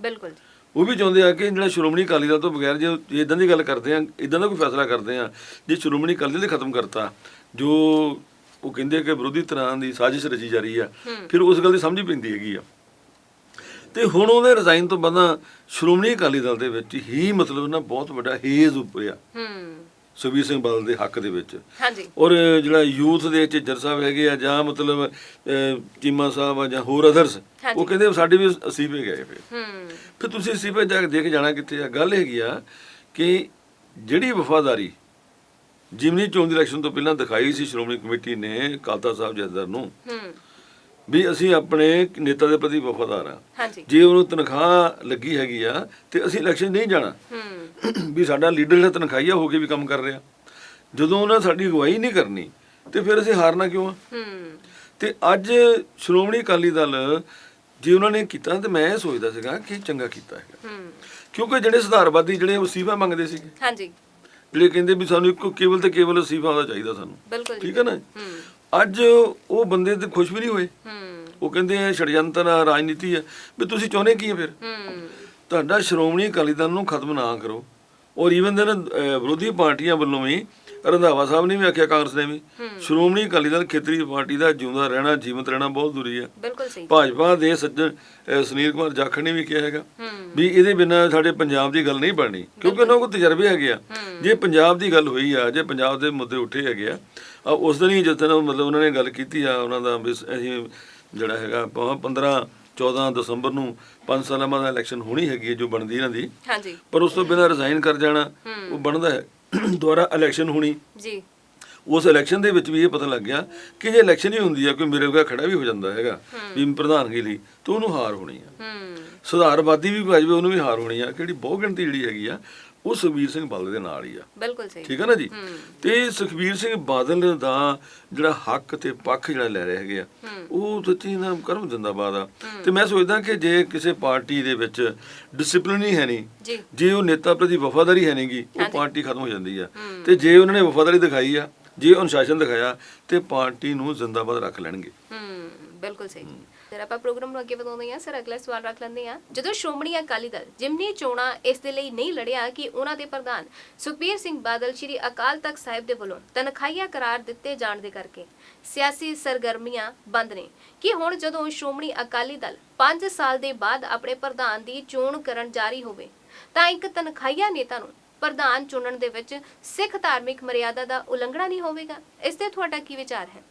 ਬਿਲਕੁਲ ਜੀ। ਉਹ ਵੀ ਚਾਹੁੰਦੇ ਆ ਕਿ ਜਿਹੜਾ ਸ਼੍ਰੋਮਣੀ ਅਕਾਲੀ ਦਲ ਤੋਂ ਬਗੈਰ ਜੇ ਇਦਾਂ ਦੀ ਗੱਲ ਕਰਦੇ ਆ ਇਦਾਂ ਦਾ ਕੋਈ ਫੈਸਲਾ ਕਰਦੇ ਆ ਜੇ ਸ਼੍ਰੋਮਣੀ ਅਕਾਲੀ ਦਲ ਖਤਮ ਕਰਤਾ ਜੋ ਉਹ ਕਹਿੰਦੇ ਕਿ ਵਿਰੋਧੀ ਤਰ੍ਹਾਂ ਦੀ ਸਾਜ਼ਿਸ਼ ਰਚੀ ਜਾ ਰਹੀ ਆ ਫਿਰ ਉਸ ਗੱਲ ਦੀ ਸਮਝ ਪੈਂਦੀ ਹੈਗੀ ਆ। ਤੇ ਹੁਣ ਉਹਦੇ ਰਿਜ਼ਾਈਨ ਤੋਂ ਬਾਅਦ ਸ਼੍ਰੋਮਣੀ ਅਕਾਲੀ ਦਲ ਦੇ ਵਿੱਚ ਹੀ ਮਤਲਬ ਨਾ ਬਹੁਤ ਵੱਡਾ ਹੇਜ਼ ਉੱਪਰਿਆ ਹੂੰ। ਸੁਖਬੀਰ ਸਿੰਘ ਬਾਦਲ ਦੇ ਹੱਕ ਦੇ ਵਿੱਚ। ਹਾਂਜੀ। ਔਰ ਜਿਹੜਾ ਯੂਥ ਦੇ ਝੱਜਰ ਸਾਹਿਬ ਹੈਗੇ ਆ ਜਾਂ ਮਤਲਬ ਚੀਮਾ ਸਾਹਿਬ ਆ ਜਾਂ ਹੋਰ ਅਦਰਸ। ਉਹ ਕਹਿੰਦੇ ਸਾਡੇ ਵੀ ਅਸੀਫੇ ਗਏ ਫਿਰ ਹੂੰ। ਫਿਰ ਤੁਸੀਂ ਅਸੀਫੇ ਜਾ ਕੇ ਦੇਖ ਜਾਣਾ ਕਿੱਥੇ ਆ? ਗੱਲ ਹੈਗੀ ਆ ਕਿ ਜਿਹੜੀ ਵਫਾਦਾਰੀ ਜਿਮਨੀ ਚੋਣ ਦੀ ਇਲੈਕਸ਼ਨ ਤੋਂ ਪਹਿਲਾਂ ਦਿਖਾਈ ਸੀ ਸ਼੍ਰੋਮਣੀ ਕਮੇਟੀ ਨੇ ਕਾਲਤਾ ਸਾਹਿਬ ਜਥੇਦਾਰ ਨੂੰ ਹੂੰ। ਵੀ ਅਸੀਂ ਆਪਣੇ ਨੇਤਾ ਦੇ ਪ੍ਰਤੀ ਵਫਾਦਾਰ ਆ ਜੇ ਉਹਨੂੰ ਤਨਖਾਹ ਲੱਗੀ ਹੈਗੀ ਆ ਤੇ ਅਸੀਂ ਇਲੈਕਸ਼ਨ ਨਹੀਂ ਜਾਣਾ। ਵੀ ਸਾਡਾ ਲੀਡਰ ਜਿਹੜਾ ਤਨਖਾਹੀਆ ਹੋ ਕੇ ਵੀ ਕੰਮ ਕਰ ਰਿਹਾ। ਜਦੋਂ ਉਹਨਾਂ ਸਾਡੀ ਅਗਵਾਈ ਨਹੀਂ ਕਰਨੀ ਤੇ ਫਿਰ ਅਸੀਂ ਹਾਰਨਾ ਕਿਉਂ ਆ? ਤੇ ਅੱਜ ਸ਼੍ਰੋਮਣੀ ਅਕਾਲੀ ਦਲ ਜੇ ਉਹਨਾਂ ਨੇ ਕੀਤਾ ਤੇ ਮੈਂ ਸੋਚਦਾ ਸੀਗਾ ਕਿ ਚੰਗਾ ਕੀਤਾ ਹੈਗਾ। ਹੂੰ। ਕਿਉਂਕਿ ਜਿਹੜੇ ਸੁਧਾਰਵਾਦੀ ਜਿਹੜੇ ਵਸੀਫਾ ਮੰਗਦੇ ਸੀਗੇ। ਹਾਂਜੀ। ਜਿਹੜੇ ਕਹਿੰਦੇ ਵੀ ਸਾਨੂੰ ਇੱਕੋ ਕੇਵਲ ਤੇ ਕੇਵਲ ਵਸੀਫਾ ਉਹਦਾ ਚਾਹੀਦਾ ਸਾਨੂੰ। ਠੀਕ ਹੈ ਨਾ? ਅੱਜ ਉਹ ਬੰਦੇ ਤੇ ਖੁਸ਼ ਵੀ ਨਹੀਂ ਹੋਏ। ਹੂੰ। ਉਹ ਕਹਿੰਦੇ ਆ ਛੜਯੰਤਰ ਆ ਰਾਜਨੀਤੀ ਆ। ਵੀ ਤੁਸੀਂ ਚਾਹੁੰਦੇ ਕੀ ਆ ਫਿਰ? ਹੂੰ। ਤੁਹਾਡਾ ਸ਼੍ਰੋਮਣੀ ਅਕਾਲੀ ਦਲ ਨੂੰ ਖਤਮ ਨਾ ਕਰੋ। ਔਰ ਈਵਨ ਦੇ ਵਿਰੋਧੀ ਪਾਰਟੀਆਂ ਵੱਲੋਂ ਵੀ ਰੰਧਾਵਾ ਸਾਹਿਬ ਨੇ ਵੀ ਆਖਿਆ ਕਾਂਗਰਸ ਨੇ ਵੀ ਸ਼੍ਰੋਮਣੀ ਅਕਾਲੀ ਦਲ ਖੇਤਰੀ ਪਾਰਟੀ ਦਾ ਜਿਉਂਦਾ ਰਹਿਣਾ ਜੀਵਤ ਰਹਿਣਾ ਬਹੁਤ ਜ਼ਰੂਰੀ ਬਿਲਕੁਲ ਸਹੀ। ਭਾਜਪਾ ਦੇ ਸੱਜਣ ਸੁਨੀਲ ਕੁਮਾਰ ਜਾਖੜ ਨੇ ਵੀ ਕਿਹਾ ਹੈਗਾ ਹੂੰ। ਵੀ ਇਹਦੇ ਬਿਨਾਂ ਸਾਡੇ ਪੰਜਾਬ ਦੀ ਗੱਲ ਨਹੀਂ ਬਣਨੀ। ਕਿਉਂਕਿ ਉਹਨਾਂ ਕੋਲ ਤਜਰਬੇ ਹੈਗੇ ਆ। ਜੇ ਪੰਜਾਬ ਦੀ ਗੱਲ ਹੋਈ ਆ ਜੇ ਪੰਜਾਬ ਦੇ ਮੁੱਦੇ ਉੱਠੇ ਹੈਗੇ ਆ ਉਸ ਦਿਨ ਹੀ ਜਦੋਂ ਮਤਲਬ ਉਹਨਾਂ ਨੇ ਗੱਲ ਕੀਤੀ ਆ ਉਹਨਾਂ ਦਾ ਅਸੀਂ ਜਿਹੜਾ ਹੈਗਾ ਪ- 15 14 ਦਸੰਬਰ ਨੂੰ 5 ਸਾਲਾਂ ਬਾਅਦ ਇਲੈਕਸ਼ਨ ਹੋਣੀ ਹੈਗੀ ਹੈ ਜੋ ਬਣਦੀ ਇਹਨਾਂ ਦੀ। ਹਾਂਜੀ। ਪਰ ਉਸ ਤੋਂ ਬਿਨਾਂ ਰਿਜ਼ਾਈਨ ਕਰ ਜਾਣਾ ਉਹ ਬਣਦਾ ਹੈ। (clears throat) ਦੁਬਾਰਾ ਇਲੈਕਸ਼ਨ ਹੋਣੀ। ਜੀ। ਉਸ ਇਲੈਕਸ਼ਨ ਦੇ ਵਿੱਚ ਵੀ ਇਹ ਪਤਾ ਲੱਗ ਗਿਆ ਕਿ ਜੇ ਇਲੈਕਸ਼ਨ ਹੀ ਹੁੰਦੀ ਆ ਕੋਈ ਮੇਰੇ ਵਰਗਾ ਖੜਾ ਵੀ ਹੋ ਜਾਂਦਾ ਹੈਗਾ ਵੀ ਪ੍ਰਧਾਨਗੀ ਲਈ ਤਾਂ ਉਹਨੂੰ ਹਾਰ ਹੋਣੀ ਆ। ਹੂੰ। ਸੁਧਾਰਵਾਦੀ ਵੀ ਭਾਜਪਾ ਉਹਨੂੰ ਵੀ ਹਾਰ ਹੋਣੀ ਆ ਕਿਹੜੀ ਬਹੁ ਗਿਣਤੀ ਜਿਹੜੀ ਹੈਗੀ ਆ ਉਹ ਸੁਖਬੀਰ ਸਿੰਘ ਬਾਦਲ ਦੇ ਨਾਲ ਹੀ ਆ। ਬਿਲਕੁਲ ਸਹੀ। ਠੀਕ ਹੈ ਨਾ ਜੀ? ਤੇ ਸੁਖਬੀਰ ਸਿੰਘ ਬਾਦਲ ਦਾ ਜਿਹੜਾ ਹੱਕ ਤੇ ਪੱਖ ਜਿਹੜਾ ਲੈ ਰਹੇ ਹੈਗੇ ਆ ਉਹ ਸੱਚੀ ਨਾ ਕਰਮ ਜਿੰਦਾਬਾਦ ਆ। ਤੇ ਮੈਂ ਸੋਚਦਾ ਕਿ ਜੇ ਕਿਸੇ ਪਾਰਟੀ ਦੇ ਵਿੱਚ ਡਿਸਪਲਿਨ ਹੀ ਹੈ ਨਹੀਂ ਜੀ। ਜੇ ਉਹ ਨੇਤਾ ਪ੍ਰਤੀ ਵਫਾਦਾਰੀ ਹੈ ਨਹੀਂਗੀ ਉਹ ਪਾਰਟੀ ਖਤਮ ਹੋ ਜਾਂਦੀ ਆ। ਤੇ ਜੇ ਉਹਨਾਂ ਨੇ ਵਫਾਦਾਰੀ ਦਿਖਾਈ ਆ ਜੇ ਅਨੁਸ਼ਾਸਨ ਦਿਖਾਇਆ ਤੇ ਪਾਰਟੀ ਨੂੰ ਜ਼ਿੰਦਾਬਾਦ ਰੱਖ ਲੈਣਗੇ। ਹੂੰ ਬਿਲਕੁਲ ਸਹੀ। ਸਰ, ਆਪਾਂ ਪ੍ਰੋਗਰਾਮ ਨੂੰ ਅੱਗੇ ਵਧਾਉਂਦੇ ਹਾਂ। ਸਰ, ਅਗਲਾ ਸਵਾਲ ਰੱਖ ਲੈਂਦੇ ਹਾਂ। ਜਦੋਂ ਸ਼੍ਰੋਮਣੀ ਅਕਾਲੀ ਦਲ ਜਿਮਨੀ ਚੋਣਾਂ ਇਸ ਦੇ ਲਈ ਨਹੀਂ ਲੜਿਆ ਕਿ ਉਹਨਾਂ ਦੇ ਪ੍ਰਧਾਨ ਸੁਖਬੀਰ ਸਿੰਘ ਬਾਦਲ ਸ਼੍ਰੀ ਅਕਾਲ ਤਖਤ ਸਾਹਿਬ ਦੇ ਵੱਲੋਂ ਤਨਖਾਹੀਆ ਕਰਾਰ ਦਿੱਤੇ ਜਾਣ ਦੇ ਕਰਕੇ ਸਿਆਸੀ ਸਰਗਰਮੀਆਂ ਬੰਦ ਨੇ। ਕਿ ਹੁਣ ਜਦੋਂ ਸ਼੍ਰੋਮਣੀ ਅਕਾਲੀ ਦਲ 5 ਸਾਲ ਦੇ ਬਾਅਦ ਆਪਣੇ ਪ੍ਰਧਾਨ ਦੀ ਚੋਣ ਕਰਨ ਜਾਰੀ ਹੋਵੇ, ਤਾਂ ਇੱਕ ਤਨਖਾਹੀਆ ਨੇਤਾ ਨੂੰ ਪ੍ਰਧਾਨ ਚੁਣਨ ਦੇ ਵਿੱਚ ਸਿੱਖ ਧਾਰਮਿਕ ਮਰਿਆਦਾ ਦਾ ਉਲੰਘਣਾ ਨਹੀਂ ਹੋਵੇਗਾ? ਇਸ ਤੇ ਤੁਹਾਡਾ ਕੀ ਵਿਚਾਰ ਹੈ?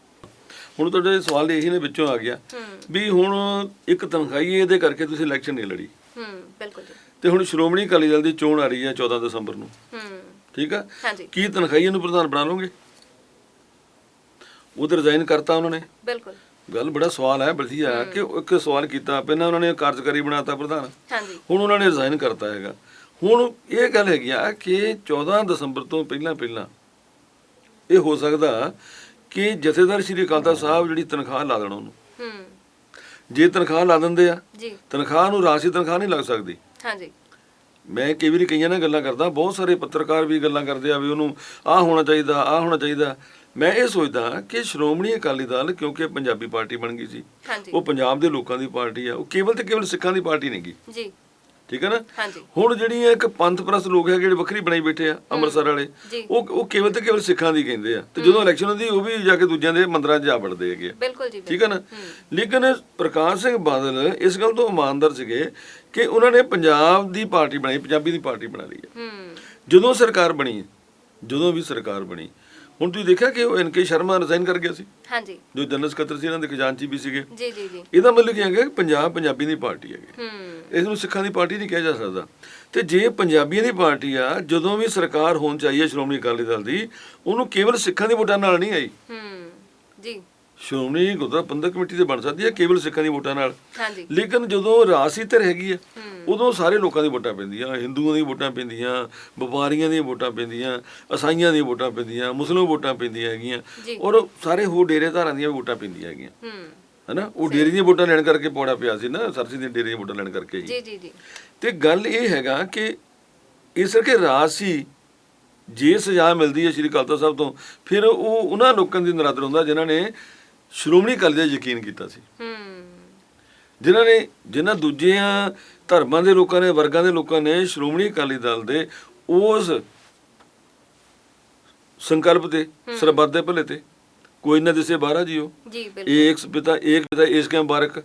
ਹੁਣ ਤੁਹਾਡੇ ਸਵਾਲ ਇਹੀ ਨੇ ਵਿੱਚੋਂ ਆ ਗਿਆ ਵੀ ਹੁਣ ਇੱਕ ਤਨਖਾਹੀ ਇਹਦੇ ਕਰਕੇ ਤੁਸੀਂ ਇਲੈਕਸ਼ਨ ਨਹੀਂ ਲੜੀ। ਹੂੰ ਬਿਲਕੁਲ ਜੀ। ਤੇ ਹੁਣ ਸ਼੍ਰੋਮਣੀ ਅਕਾਲੀ ਦਲ ਦੀ ਚੋਣ ਆ ਰਹੀ ਹੈ 14 ਦਸੰਬਰ ਨੂੰ। ਹੂੰ। ਠੀਕ ਆ? ਹਾਂਜੀ। ਕੀ ਤਨਖਾਹੀਆਂ ਨੂੰ ਪ੍ਰਧਾਨ ਬਣਾ ਲਓਗੇ? ਉਹ ਤੇ ਰਿਜ਼ਾਈਨ ਕਰਤਾ ਉਹਨਾਂ ਨੇ। ਬਿਲਕੁਲ। ਗੱਲ ਬੜਾ ਸਵਾਲ ਹੈ ਵਧੀਆ ਕਿ ਉਹ ਇੱਕ ਸਵਾਲ ਕੀਤਾ ਪਹਿਲਾਂ ਉਹਨਾਂ ਨੇ ਕਾਰਜਕਾਰੀ ਬਣਾਤਾ ਪ੍ਰਧਾਨ। ਹਾਂਜੀ। ਹੁਣ ਉਹਨਾਂ ਨੇ ਰਿਜ਼ਾਈਨ ਕਰਤਾ ਹੈਗਾ। ਹੁਣ ਇਹ ਗੱਲ ਹੈਗੀ ਆ ਕਿ 14 ਦਸੰਬਰ ਤੋਂ ਪਹਿਲਾਂ ਪਹਿਲਾਂ ਇਹ ਹੋ ਸਕਦਾ ਕਿ ਜਥੇਦਾਰ ਸ਼੍ਰੀ ਅਕਾਲ ਤਖਤ ਸਾਹਿਬ ਜਿਹੜੀ ਤਨਖਾਹ ਲਾ ਦੇਣ ਉਹਨੂੰ। ਹੂੰ। ਜੇ ਤਨਖਾਹ ਲਾ ਦਿੰਦੇ ਆ ਜੀ। ਤਨਖਾਹ ਨੂੰ ਰਾਸ਼ੀ ਤਨਖਾਹ ਨਹੀਂ ਲੱਗ ਸਕਦੀ। ਹਾਂਜੀ। ਮੈਂ ਕਈ ਵਾਰੀ ਕਈਆਂ ਨਾਲ ਗੱਲਾਂ ਕਰਦਾ ਬਹੁਤ ਸਾਰੇ ਪੱਤਰਕਾਰ ਵੀ ਗੱਲਾਂ ਕਰਦੇ ਆ ਵੀ ਉਹਨੂੰ ਆਹ ਹੋਣਾ ਚਾਹੀਦਾ ਆਹ ਹੋਣਾ ਚਾਹੀਦਾ। ਮੈਂ ਇਹ ਸੋਚਦਾ ਕਿ ਸ਼੍ਰੋਮਣੀ ਅਕਾਲੀ ਦਲ ਕਿਉਂਕਿ ਪੰਜਾਬੀ ਪਾਰਟੀ ਬਣ ਗਈ ਸੀ ਉਹ ਪੰਜਾਬ ਦੇ ਲੋਕਾਂ ਦੀ ਪਾਰਟੀ ਆ ਉਹ ਕੇਵਲ ਤੇ ਕੇਵਲ ਸਿੱਖਾਂ ਦੀ ਪਾਰਟੀ ਨਹੀਂਗੀ ਜੀ। ਠੀਕ ਹੈ ਨਾ? ਹਾਂਜੀ। ਹੁਣ ਜਿਹੜੀਆਂ ਇੱਕ ਪੰਥ ਪ੍ਰਸਤ ਲੋਕ ਹੈਗੇ ਜਿਹੜੇ ਵੱਖਰੀ ਬਣਾਈ ਬੈਠੇ ਆ ਅੰਮ੍ਰਿਤਸਰ ਵਾਲੇ ਉਹ ਉਹ ਕੇਵਲ ਤੇ ਕੇਵਲ ਸਿੱਖਾਂ ਦੀ ਕਹਿੰਦੇ ਆ। ਤੇ ਜਦੋਂ ਇਲੈਕਸ਼ਨ ਹੁੰਦੀ ਉਹ ਵੀ ਜਾ ਕੇ ਦੂਜਿਆਂ ਦੇ ਮੰਦਰਾਂ 'ਚ ਜਾ ਵੜਦੇ ਹੈਗੇ ਆ। ਬਿਲਕੁਲ ਜੀ ਠੀਕ ਹੈ ਨਾ? ਲੇਕਿਨ ਪ੍ਰਕਾਸ਼ ਸਿੰਘ ਬਾਦਲ ਇਸ ਗੱਲ ਤੋਂ ਇਮਾਨਦਾਰ ਸੀਗੇ ਕਿ ਉਹਨਾਂ ਨੇ ਪੰਜਾਬ ਦੀ ਪਾਰਟੀ ਬਣਾਈ ਪੰਜਾਬੀ ਦੀ ਪਾਰਟੀ ਬਣਾ ਲਈ ਹੈ ਹੂੰ। ਜਦੋਂ ਸਰਕਾਰ ਬਣੀ ਜਦੋਂ ਵੀ ਸਰਕਾਰ ਬਣੀ ਹੁਣ ਤੁਸੀਂ ਦੇਖਿਆ ਕਿ ਉਹ ਐਨਕੇ ਸ਼ਰਮਾ ਰਿਜ਼ਾਈਨ ਕਰ ਗਿਆ ਸੀ? ਹਾਂਜੀ। ਜੋ ਜਨਰਲ ਸਕੱਤਰ ਸੀ ਇਹਨਾਂ ਦੇ ਖਜ਼ਾਨਚੀ ਵੀ ਸੀਗੇ। ਜੀ ਜੀ ਜੀ। ਇਹਦਾ ਮਤਲਬ ਕੀ ਹੈਗਾ ਕਿ ਪੰਜਾਬ ਪੰਜਾਬੀ ਦੀ ਪਾਰਟੀ ਹੈਗੀ। ਹੂੰ। ਇਸ ਨੂੰ ਸਿੱਖਾਂ ਦੀ ਪਾਰਟੀ ਨਹੀਂ ਕਿਹਾ ਜਾ ਸਕਦਾ। ਤੇ ਜੇ ਪੰਜਾਬੀਆਂ ਦੀ ਪਾਰਟੀ ਆ ਜਦੋਂ ਵੀ ਸਰਕਾਰ ਹੋਣ ਚਾਹੀਏ ਸ਼੍ਰੋਮਣੀ ਅਕਾਲੀ ਦਲ ਦੀ ਉਹਨੂੰ ਕੇਵਲ ਸਿੱਖਾਂ ਦੀ ਵੋਟਾਂ ਨਾਲ ਨਹੀਂ ਆਈ। ਹੂੰ। ਜੀ। ਸ਼੍ਰੋਮਣੀ ਗੁਰਦੁਆਰਾ ਪ੍ਰਬੰਧਕ ਕਮੇਟੀ ਤੇ ਬਣ ਸਕਦੀ ਹੈ ਕੇਵਲ ਸਿੱਖਾਂ ਦੀ ਵੋਟਾਂ ਨਾਲ। ਹਾਂਜੀ। ਲੇਕਿਨ ਜਦੋਂ ਰਾਸੀ ਧਿਰ ਹੈਗੀ ਹੂੰ ਉਦੋਂ ਸਾਰੇ ਲੋਕਾਂ ਦੀ ਵੋਟਾਂ ਪੈਂਦੀਆਂ ਹਿੰਦੂਆਂ ਦੀ ਵੋਟਾਂ ਪੈਂਦੀਆਂ ਵਪਾਰੀਆਂ ਦੀਆਂ ਵੋਟਾਂ ਪੈਂਦੀਆਂ ਅਸਾਈਆਂ ਦੀਆਂ ਵੋਟਾਂ ਪੈਂਦੀਆਂ ਮੁਸਲਿਮ ਵੋਟਾਂ ਪੈਂਦੀਆਂ ਹੈਗੀਆਂ। ਔਰ ਸਾਰੇ ਹੋਰ ਡੇਰੇ ਧਾਰਾਂ ਦੀਆਂ ਵੋਟਾਂ ਪੈਂਦੀਆਂ ਹੈਗੀਆਂ। ਹੂੰ। ਹਨਾ? ਉਹ ਡੇਰੇ ਦੀਆਂ ਵੋਟਾਂ ਲੈਣ ਕਰਕੇ ਪੌੜਾ ਪਿਆ ਸੀ ਨਾ ਸਰਸੀ ਦੀਆਂ ਡੇਰੇ ਦੀਆਂ ਵੋਟਾਂ ਲੈਣ ਕਰਕੇ ਜੀ ਜੀ ਜੀ। ਤੇ ਗੱਲ ਇਹ ਹੈਗਾ ਕਿ ਇਸ ਕਰਕੇ ਰਾਸੀ ਜੇ ਸਜ਼ਾ ਮਿਲਦੀ ਹੈ ਸ਼੍ਰੀ ਅਕਾਲ ਤਖਤ ਸਾਹਿਬ ਤੋਂ ਫਿਰ ਉਹ ਉਹਨਾਂ ਲੋਕਾਂ ਦੀ ਨਰਾਦਰ ਹੁੰਦਾ ਜਿਨ੍ਹਾਂ ਨੇ ਸ਼੍ਰੋਮਣੀ ਅਕਾਲੀ ਦਾ ਯਕੀਨ ਕੀਤਾ ਸੀ। ਹੂੰ ਜਿਨ੍ਹਾਂ ਨੇ ਜਿਨ੍ਹਾਂ ਦੂਜਿਆਂ ਧਰਮਾਂ ਦੇ ਲੋਕਾਂ ਨੇ ਵਰਗਾਂ ਦੇ ਲੋਕਾਂ ਨੇ ਸ਼੍ਰੋਮਣੀ ਅਕਾਲੀ ਦਲ ਦੇ ਉਸ ਸੰਕਲਪ ਤੇ ਸਰਬੱਤ ਦੇ ਭਲੇ ਤੇ ਕੋਈ ਨਾ ਦਿਸੇ ਬਾਹਰਾ ਜੀਓ। ਜੀ ਬਿਲਕੁਲ। ਏਕ ਪਿਤਾ ਏਕ ਪਿਤਾ ਏਸ ਕੇ ਮੁਬਾਰਕ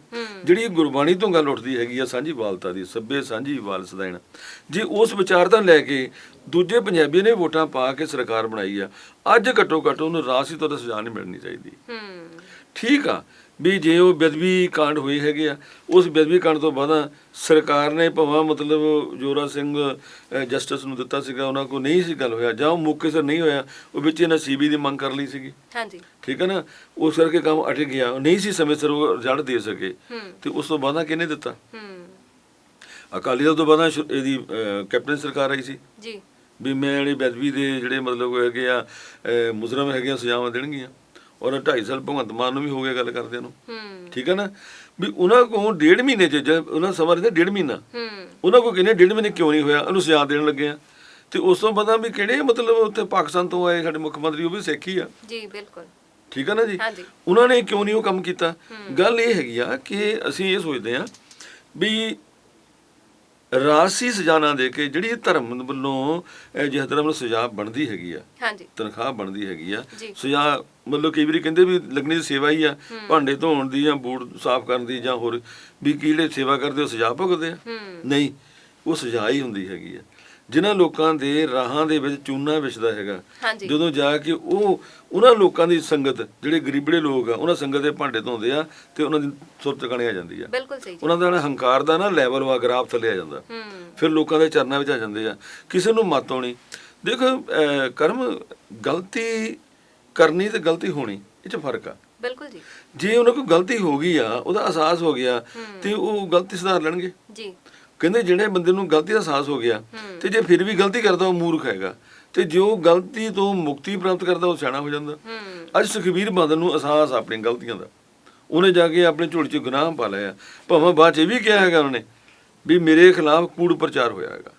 ਜਿਹੜੀ ਗੁਰਬਾਣੀ ਤੋਂ ਗੱਲ ਉੱਠਦੀ ਹੈਗੀ ਆ ਸਾਂਝੀ ਵਾਲਤਾ ਦੀ ਸੱਬੇ ਸਾਂਝੀ ਵਾਲ ਸਦਾਇਣ ਜੇ ਉਸ ਵਿਚਾਰਤਾ ਲੈ ਕੇ ਦੂਜੇ ਪੰਜਾਬੀ ਨੇ ਵੋਟਾਂ ਪਾ ਕੇ ਸਰਕਾਰ ਬਣਾਈ ਆ ਅੱਜ ਘੱਟੋ ਘੱਟ ਉਹਨੂੰ ਰਾਸੀ ਤੋਂ ਤਾਂ ਸਜ਼ਾ ਨਹੀਂ ਮਿਲਣੀ ਚਾਹੀਦੀ। ਹੂੰ। ਠੀਕ ਆ ਵੀ ਜੇ ਉਹ ਬੇਦਬੀ ਕਾਂਡ ਹੋਏ ਹੈਗੇ ਆ ਉਸ ਬੇਦਬੀ ਕਾਂਡ ਤੋਂ ਬਾਅਦ ਸਰਕਾਰ ਨੇ ਭਾਵੇਂ ਮਤਲਬ ਜੋਰਾ ਸਿੰਘ ਜਸਟਿਸ ਨੂੰ ਦਿੱਤਾ ਸੀਗਾ ਉਹਨਾਂ ਕੋ ਨਹੀਂ ਸੀ ਗੱਲ ਹੋਇਆ ਜਾਂ ਉਹ ਮੌਕੇ ਸਿਰ ਨਹੀਂ ਹੋਇਆ ਉਹ ਵਿੱਚ ਇਹਨਾਂ ਸੀਬੀ ਦੀ ਮੰਗ ਕਰ ਲਈ ਸੀਗੀ। ਹਾਂਜੀ। ਠੀਕ ਹੈ ਨਾ? ਉਸ ਕਰਕੇ ਕੰਮ ਅਟਕ ਗਿਆ। ਨਹੀਂ ਸੀ ਸਮੇਂ ਸਿਰ ਉਹ ਰਿਜ਼ਲਟ ਦੇ ਸਕੇ। ਤੇ ਉਸ ਤੋਂ ਬਾਅਦ ਕਿਹਨੇ ਦਿੱਤਾ? ਅਕਾਲੀ ਦਲ ਤੋਂ ਬਾਅਦ ਇਹਦੀ ਕੈਪਟਨ ਸਰਕਾਰ ਆਈ ਸੀ। ਜੀ। ਵੀ ਮੈਂ ਜਿਹੜੇ ਬੇਦਬੀ ਦੇ ਜਿਹੜੇ ਮਤਲਬ ਹੈਗੇ ਆ ਮੁਜਰਮ ਹੈਗੇ ਆ ਸਜ਼ਾਵਾਂ ਦੇਣਗੀਆਂ। ਔਰ 2.5 ਸਾਲ ਭਗਵੰਤ ਮਾਨ ਨੂੰ ਵੀ ਹੋ ਗਿਆ ਗੱਲ ਕਰਦਿਆਂ ਨੂੰ। ਹੂੰ। ਠੀਕ ਹੈ ਨਾ? ਵੀ ਉਹਨਾਂ ਕੋਲ ਡੇਢ ਮਹੀਨੇ ਚ ਉਹਨਾਂ ਸਮਾਂ ਰਹਿੰਦਾ ਡੇਢ ਮਹੀਨਾ। ਹੂੰ। ਉਹਨਾਂ ਕੋਲ ਕਿੰਨੇ ਡੇਢ ਮਹੀਨੇ ਕਿਉਂ ਨਹੀਂ ਹੋਇਆ? ਉਹਨੂੰ ਸਜ਼ਾ ਦੇਣ ਲੱਗੇ ਆ। ਤੇ ਉਸ ਤੋਂ ਬਾਅਦ ਵੀ ਕਿਹੜੇ ਮਤਲਬ ਉੱਥੇ ਪਾਕਿਸਤਾਨ ਤੋਂ ਆਏ ਸਾਡੇ ਮੁੱਖ ਮੰਤਰੀ ਉਹ ਵੀ ਸਿੱਖ ਹੀ ਆ। ਜੀ ਬਿਲਕੁਲ। ਠੀਕ ਹੈ ਨਾ ਜੀ? ਹਾਂਜੀ। ਉਹਨਾਂ ਨੇ ਕਿਉਂ ਨਹੀਂ ਉਹ ਕੰਮ ਕੀਤਾ? ਗੱਲ ਇਹ ਹੈਗੀ ਆ ਕਿ ਅਸੀਂ ਇਹ ਸੋਚਦੇ ਆ ਵੀ ਰਾਸੀ ਸਜ਼ਾ ਨਾ ਦੇ ਕੇ ਜਿਹੜੀ ਧਰਮ ਵੱਲੋਂ ਜਿਸ ਧਰਮ ਨੂੰ ਸਜ਼ਾ ਬਣਦੀ ਹੈਗੀ ਆ ਹਾਂਜੀ। ਤਨਖਾਹ ਬਣਦੀ ਹੈਗੀ ਆ ਜੀ। ਸਜ਼ਾ ਮਤਲਬ ਕਈ ਵਾਰੀ ਕਹਿੰਦੇ ਵੀ ਲੱਗਣੀ ਦੀ ਸੇਵਾ ਹੀ ਆ ਭਾਂਡੇ ਧੋਣ ਦੀ ਜਾਂ ਬੂਟ ਸਾਫ਼ ਕਰਨ ਦੀ ਜਾਂ ਹੋਰ ਵੀ ਕੀ ਜਿਹੜੇ ਸੇਵਾ ਕਰਦੇ ਉਹ ਸਜ਼ਾ ਭੁਗਤਦੇ ਆ। ਨਹੀਂ ਉਹ ਸਜ਼ਾ ਹੀ ਹੁੰਦੀ ਹੈਗੀ ਆ। ਜਿਨ੍ਹਾਂ ਲੋਕਾਂ ਦੇ ਰਾਹਾਂ ਦੇ ਵਿੱਚ ਚੂਨਾ ਵਿਛਦਾ ਹੈਗਾ ਹਾਂਜੀ। ਜਦੋਂ ਜਾ ਕੇ ਉਹ ਉਹਨਾਂ ਲੋਕਾਂ ਦੀ ਸੰਗਤ ਜਿਹੜੇ ਗਰੀਬੜੇ ਲੋਕ ਆ ਉਹਨਾਂ ਸੰਗਤ ਦੇ ਭਾਂਡੇ ਧੋਂਦੇ ਆ ਤੇ ਉਹਨਾਂ ਦੀ ਸੁਰਤ ਟਿਕਾਣੀ ਆ ਜਾਂਦੀ ਆ। ਬਿਲਕੁਲ ਸਹੀ ਜੀ। ਉਹਨਾਂ ਦਾ ਹੰਕਾਰ ਦਾ ਨਾ ਲੈਵਲ ਵਾ ਗ੍ਰਾਫ ਥੱਲੇ ਆ ਜਾਂਦਾ। ਹੂੰ। ਫਿਰ ਲੋਕਾਂ ਦੇ ਚਰਨਾਂ ਵਿੱਚ ਆ ਜਾਂਦੇ ਆ। ਕਿਸੇ ਨੂੰ ਮਤ ਆਉਣੀ। ਦੇਖੋ ਅਹ, ਕਰਮ ਗਲਤੀ ਕਰਨੀ ਤੇ ਗਲਤੀ ਹੋਣੀ ਇਹ ਚ ਫ਼ਰਕ ਆ। ਬਿਲਕੁਲ ਜੀ। ਜੇ ਉਹਨਾਂ ਕੋਲ ਗਲਤੀ ਹੋ ਗਈ ਆ ਉਹਦਾ ਅਹਿਸਾਸ ਹੋ ਗਿਆ ਤੇ ਉਹ ਗਲਤੀ ਸੁਧਾਰ ਲੈਣਗੇ। ਜੀ। ਕਹਿੰਦੇ ਜਿਹੜੇ ਬੰਦੇ ਨੂੰ ਗਲਤੀ ਦਾ ਅਹਿਸਾਸ ਹੋ ਗਿਆ ਤੇ ਜੇ ਫਿਰ ਵੀ ਗਲਤੀ ਕਰਦਾ ਉਹ ਮੂਰਖ ਹੈਗਾ। ਤੇ ਜੋ ਗਲਤੀ ਤੋਂ ਮੁਕਤੀ ਪ੍ਰਾਪਤ ਕਰਦਾ ਉਹ ਸਿਆਣਾ ਹੋ ਜਾਂਦਾ। ਅੱਜ ਸੁਖਬੀਰ ਬਾਦਲ ਨੂੰ ਅਹਿਸਾਸ ਆ ਆਪਣੀਆਂ ਗਲਤੀਆਂ ਦਾ। ਉਹਨੇ ਜਾ ਕੇ ਆਪਣੇ ਝੋਲੀ 'ਚ ਗੁਨਾਹ ਪਾ ਲਿਆ। ਭਾਵੇਂ ਬਾਅਦ 'ਚ ਇਹ ਵੀ ਕਿਹਾ ਹੈਗਾ ਉਹਨੇ ਵੀ ਮੇਰੇ ਖਿਲਾਫ ਕੂੜ ਪ੍ਰਚਾਰ ਹੋਇਆ ਹੈਗਾ।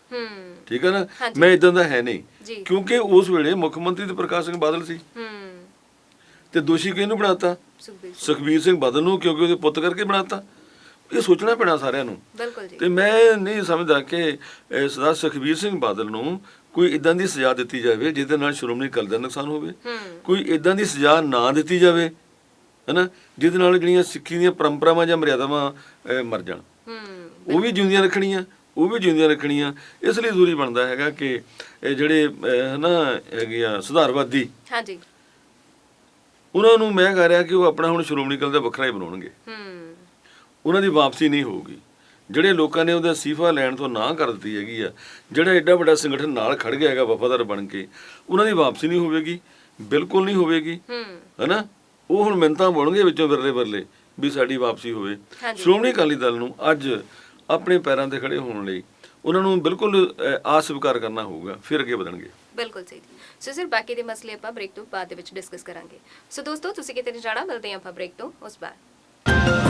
ਠੀਕ ਹੈ ਨਾ। ਮੈਂ ਇਦਾਂ ਦਾ ਹੈ ਨਹੀਂ। ਕਿਉਂਕਿ ਉਸ ਵੇਲੇ ਮੁੱਖ ਮੰਤਰੀ ਤੇ ਪ੍ਰਕਾਸ਼ ਸਿੰਘ ਬਾਦਲ ਸੀ। ਤੇ ਦੋਸ਼ੀ ਕਿਹਨੂੰ ਬਣਾਤਾ। ਸੁਖਬੀਰ ਸਿੰਘ ਬਾਦਲ ਨੂੰ ਕਿਉਂਕਿ ਉਹਦੇ ਪੁੱਤ ਕਰਕੇ ਬਣਾਤਾ। ਇਹ ਸੋਚਣਾ ਪੈਣਾ ਸਾਰਿਆਂ ਨੂੰ। ਬਿਲਕੁਲ ਜੀ। ਤੇ ਮੈਂ ਨਹੀਂ ਸਮਝਦਾ ਕਿ ਸਰਦਾਰ ਸੁਖਬੀਰ ਸਿੰਘ ਬਾਦਲ ਨੂੰ ਕੋਈ ਇਦਾਂ ਦੀ ਸਜ਼ਾ ਦਿੱਤੀ ਜਾਵੇ ਜਿਹਦੇ ਨਾਲ ਸ਼੍ਰੋਮਣੀ ਅਕਾਲੀ ਦਾ ਨੁਕਸਾਨ ਹੋਵੇ। ਕੋਈ ਇਦਾਂ ਦੀ ਸਜ਼ਾ ਨਾ ਦਿੱਤੀ ਜਾਵੇ ਹੈਨਾ? ਜਿਹਦੇ ਨਾਲ ਜਿਹੜੀਆਂ ਸਿੱਖੀ ਦੀਆਂ ਪਰੰਪਰਾਵਾਂ ਜਾਂ ਮਰਿਆਦਾਵਾਂ ਮਰ ਜਾਣ। ਉਹ ਵੀ ਜਿਉਂਦੀਆਂ ਰੱਖਣੀਆਂ ਉਹ ਵੀ ਜਿਉਂਦੀਆਂ ਰੱਖਣੀਆਂ। ਇਸ ਲਈ ਜ਼ਰੂਰੀ ਬਣਦਾ ਹੈਗਾ ਕਿ ਇਹ ਜਿਹੜੇ ਹਨਾ ਹੈਗੇ ਆ ਸੁਧਾਰਵਾਦੀ ਹਾਂਜੀ। ਉਹਨਾਂ ਨੂੰ ਮੈਂ ਕਹਿ ਰਿਹਾ ਕਿ ਉਹ ਆਪਣਾ ਹੁਣ ਸ਼੍ਰੋਮਣੀ ਅਕਾਲੀ ਦਾ ਵੱਖਰਾ ਹੀ ਬਣਾਉਣਗੇ। ਹੂੰ। ਉਹਨਾਂ ਦੀ ਵਾਪਸੀ ਨਹੀਂ ਹੋਊਗੀ। ਜਿਹੜੇ ਲੋਕਾਂ ਨੇ ਉਹਦਾ ਅਸਤੀਫਾ ਲੈਣ ਤੋਂ ਨਾ ਕਰ ਦਿੱਤੀ ਹੈਗੀ ਆ ਜਿਹੜਾ ਐਡਾ ਵੱਡਾ ਸੰਗਠਨ ਨਾਲ ਖੜ ਗਿਆ ਹੈਗਾ ਵਫਾਦਾਰ ਬਣ ਕੇ ਉਹਨਾਂ ਦੀ ਵਾਪਸੀ ਨਹੀਂ ਹੋਵੇਗੀ ਬਿਲਕੁਲ ਨਹੀਂ ਹੋਵੇਗੀ। ਹੂੰ। ਹਨਾ? ਉਹ ਹੁਣ ਮਿੰਤਾਂ ਬੋਲਣਗੇ ਵਿੱਚੋਂ ਵਿਰਲੇ ਵਿਰਲੇ ਵੀ ਸਾਡੀ ਵਾਪਸੀ ਹੋਵੇ। ਸ਼੍ਰੋਮਣੀ ਅਕਾਲੀ ਦਲ ਨੂੰ ਅੱਜ ਆਪਣੇ ਪੈਰਾਂ ਤੇ ਖੜੇ ਹੋਣ ਲਈ ਉਹਨਾਂ ਨੂੰ ਬਿਲਕੁਲ ਆਸ ਸਵੀਕਾਰ ਕਰਨਾ ਹੋਊਗਾ ਫਿਰ ਅੱਗੇ ਵਧਣਗੇ। ਬਿਲਕੁਲ ਸਹੀ ਜੀ। ਸੋ ਸਰ ਬਾਕੀ ਦੇ ਮਸਲੇ ਆਪਾਂ ਬ੍ਰੇਕ ਤੋਂ ਬਾਅਦ ਦੇ ਵਿੱਚ ਡਿਸਕਸ ਕਰਾਂਗੇ। ਸੋ ਦੋਸਤੋ ਤੁਸੀਂ ਕਿਤੇ ਨਹੀਂ ਜਾਣਾ ਮਿਲਦੇ ਆਪਾਂ ਬ੍ਰੇਕ ਤੋਂ ਉਸ ਬਾਅਦ।